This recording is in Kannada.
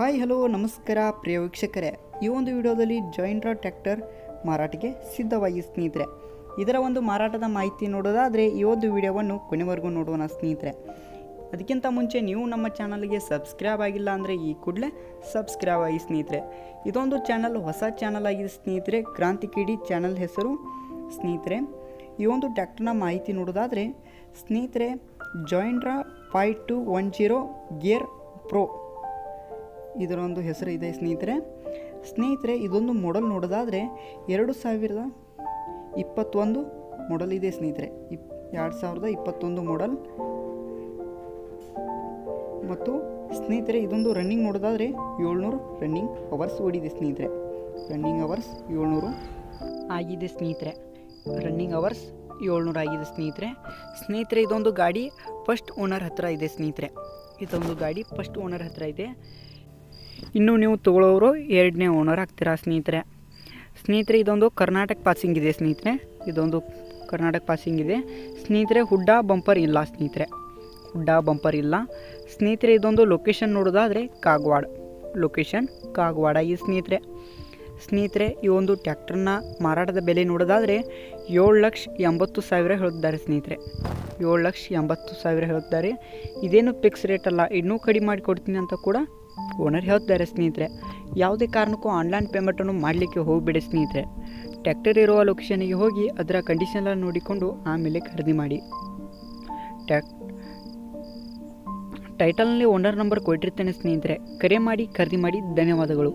ಹಾಯ್, ಹಲೋ, ನಮಸ್ಕಾರ ಪ್ರಿಯ ವೀಕ್ಷಕರೇ. ಈ ಒಂದು ವಿಡಿಯೋದಲ್ಲಿ ಜಾಯಿಂಟ್ರಾ ಟ್ರ್ಯಾಕ್ಟರ್ ಮಾರಾಟಕ್ಕೆ ಸಿದ್ಧವಾಗಿ ಸ್ನೇಹಿತರೆ. ಇದರ ಒಂದು ಮಾರಾಟದ ಮಾಹಿತಿ ನೋಡೋದಾದರೆ ಈ ಒಂದು ವಿಡಿಯೋವನ್ನು ಕೊನೆವರೆಗೂ ನೋಡೋಣ ಸ್ನೇಹಿತರೆ. ಅದಕ್ಕಿಂತ ಮುಂಚೆ ನೀವು ನಮ್ಮ ಚಾನಲ್ಗೆ ಸಬ್ಸ್ಕ್ರೈಬ್ ಆಗಿಲ್ಲ ಅಂದರೆ ಈ ಕೂಡಲೇ ಸಬ್ಸ್ಕ್ರೈಬ್ ಆಗಿ ಸ್ನೇಹಿತರೆ. ಇದೊಂದು ಚಾನಲ್, ಹೊಸ ಚಾನಲ್ ಆಗಿದೆ ಸ್ನೇಹಿತರೆ. ಕ್ರಾಂತಿ ಕಿಡಿ ಚಾನಲ್ ಹೆಸರು ಸ್ನೇಹಿತರೆ. ಈ ಒಂದು ಟ್ಯಾಕ್ಟರ್ನ ಮಾಹಿತಿ ನೋಡೋದಾದರೆ ಸ್ನೇಹಿತರೆ ಜಾಯಿಂಟ್ರಾ five two one zero gear pro ಇದರೊಂದು ಹೆಸರು ಇದೆ ಸ್ನೇಹಿತರೆ. ಸ್ನೇಹಿತರೆ, ಇದೊಂದು ಮಾಡೆಲ್ ನೋಡೋದಾದರೆ ಎರಡು ಸಾವಿರದ ಇಪ್ಪತ್ತೊಂದು ಮಾಡಲ್ ಇದೆ ಸ್ನೇಹಿತರೆ. ಇಪ್, ಎರಡು ಸಾವಿರದ ಇಪ್ಪತ್ತೊಂದು ಮಾಡೆಲ್ ಮತ್ತು ಸ್ನೇಹಿತರೆ, ಇದೊಂದು ರನ್ನಿಂಗ್ ನೋಡೋದಾದರೆ ಏಳ್ನೂರು ರನ್ನಿಂಗ್ ಅವರ್ಸ್ ಓಡಿದೆ ಸ್ನೇಹಿತರೆ. ರನ್ನಿಂಗ್ ಅವರ್ಸ್ ಏಳ್ನೂರು ಆಗಿದೆ ಸ್ನೇಹಿತರೆ. ರನ್ನಿಂಗ್ ಅವರ್ಸ್ ಏಳ್ನೂರು ಆಗಿದೆ ಸ್ನೇಹಿತರೆ. ಸ್ನೇಹಿತರೆ, ಇದೊಂದು ಗಾಡಿ ಫಸ್ಟ್ ಓನರ್ ಹತ್ತಿರ ಇದೆ ಸ್ನೇಹಿತರೆ. ಇದೊಂದು ಗಾಡಿ ಫಸ್ಟ್ ಓನರ್ ಹತ್ತಿರ ಇದೆ. ಇನ್ನು ನೀವು ತಗೊಳ್ಳೋರು ಎರಡನೇ ಓನರ್ ಆಗ್ತೀರಾ ಸ್ನೇಹಿತರೆ. ಸ್ನೇಹಿತರೆ, ಇದೊಂದು ಕರ್ನಾಟಕ ಪಾಸಿಂಗ್ ಇದೆ ಸ್ನೇಹಿತರೆ. ಇದೊಂದು ಕರ್ನಾಟಕ ಪಾಸಿಂಗ್ ಇದೆ. ಸ್ನೇಹಿತರೆ, ಹುಡ್ಡ ಬಂಪರ್ ಇಲ್ಲ ಸ್ನೇಹಿತರೆ. ಹುಡ್ಡ ಬಂಪರ್ ಇಲ್ಲ. ಸ್ನೇಹಿತರೆ, ಇದೊಂದು ಲೊಕೇಶನ್ ನೋಡೋದಾದರೆ ಕಾಗವಾಡ. ಲೊಕೇಶನ್ ಕಾಗವಾಡ ಈ ಸ್ನೇಹಿತರೆ. ಸ್ನೇಹಿತರೆ, ಈ ಒಂದು ಟ್ಯಾಕ್ಟರ್ನ ಮಾರಾಟದ ಬೆಲೆ ನೋಡೋದಾದರೆ ಏಳು ಲಕ್ಷ ಎಂಬತ್ತು ಸಾವಿರ ಹೇಳುತ್ತಿದ್ದಾರೆ ಸ್ನೇಹಿತರೆ. ಏಳು ಲಕ್ಷ ಎಂಬತ್ತು ಸಾವಿರ ಹೇಳುತ್ತಾರೆ ಇದೇನು ಫಿಕ್ಸ್ ರೇಟ್ ಅಲ್ಲ, ಇನ್ನೂ ಕಡಿಮೆ ಮಾಡಿ ಕೊಡ್ತೀನಿ ಅಂತ ಕೂಡ ಓನರ್ ಹೇಳ್ತಾರೆ ಸ್ನೇಹಿತರೆ, ಯಾವುದೇ ಕಾರಣಕ್ಕೂ ಆನ್ಲೈನ್ ಪೇಮೆಂಟನ್ನು ಮಾಡಲಿಕ್ಕೆ ಹೋಗಿಬಿಡಿ ಸ್ನೇಹಿತರೆ. ಟ್ಯಾಕ್ಟರ್ ಇರುವ ಲೊಕೇಶನಿಗೆ ಹೋಗಿ ಅದರ ಕಂಡೀಷನ್ ಎಲ್ಲ ನೋಡಿಕೊಂಡು ಆಮೇಲೆ ಖರೀದಿ ಮಾಡಿ. ಟ್ಯಾಕ್ ಟೈಟಲ್ನಲ್ಲಿ ಓನರ್ ನಂಬರ್ ಕೊಟ್ಟಿರ್ತೇನೆ ಸ್ನೇಹಿತರೆ. ಕರೆ ಮಾಡಿ, ಖರೀದಿ ಮಾಡಿ, ಧನ್ಯವಾದಗಳು.